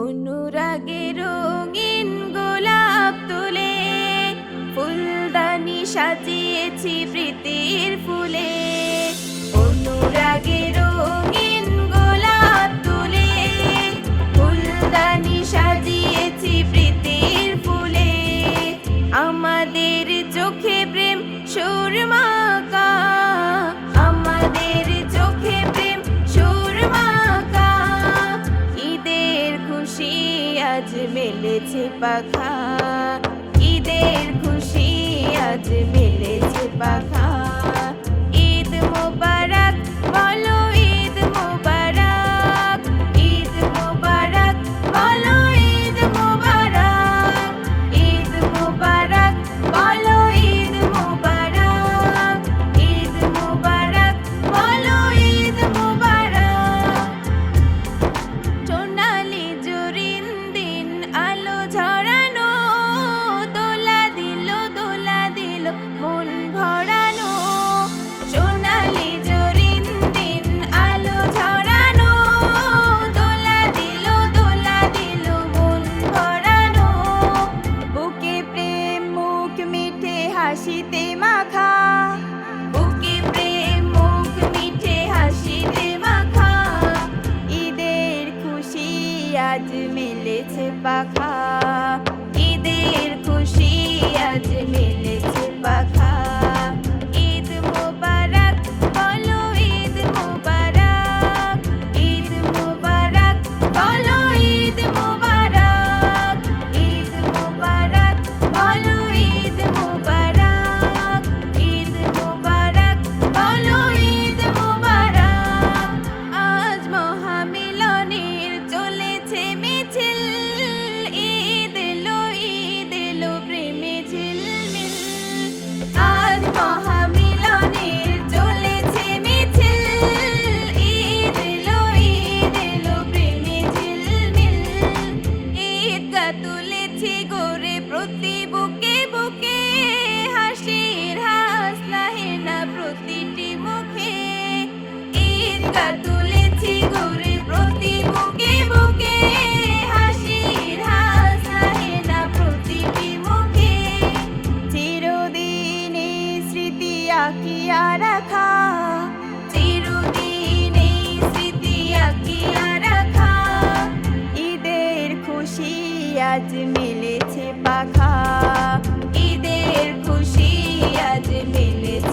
অনুরাগে রঙিন গোলাপ তুলে ফুলদানি সাজিয়েছি প্রীতির ফুলে। অনুরাগে আজ মেলেছে পাখা। ঈদের খুশি আজ মেলেছে পাখা। আজ মিলেছে পাখা। ঈদের খুশি আজ মিলে খুশি আজ মিলেছে পাখা। ঈদের খুশি আজ মিলেছে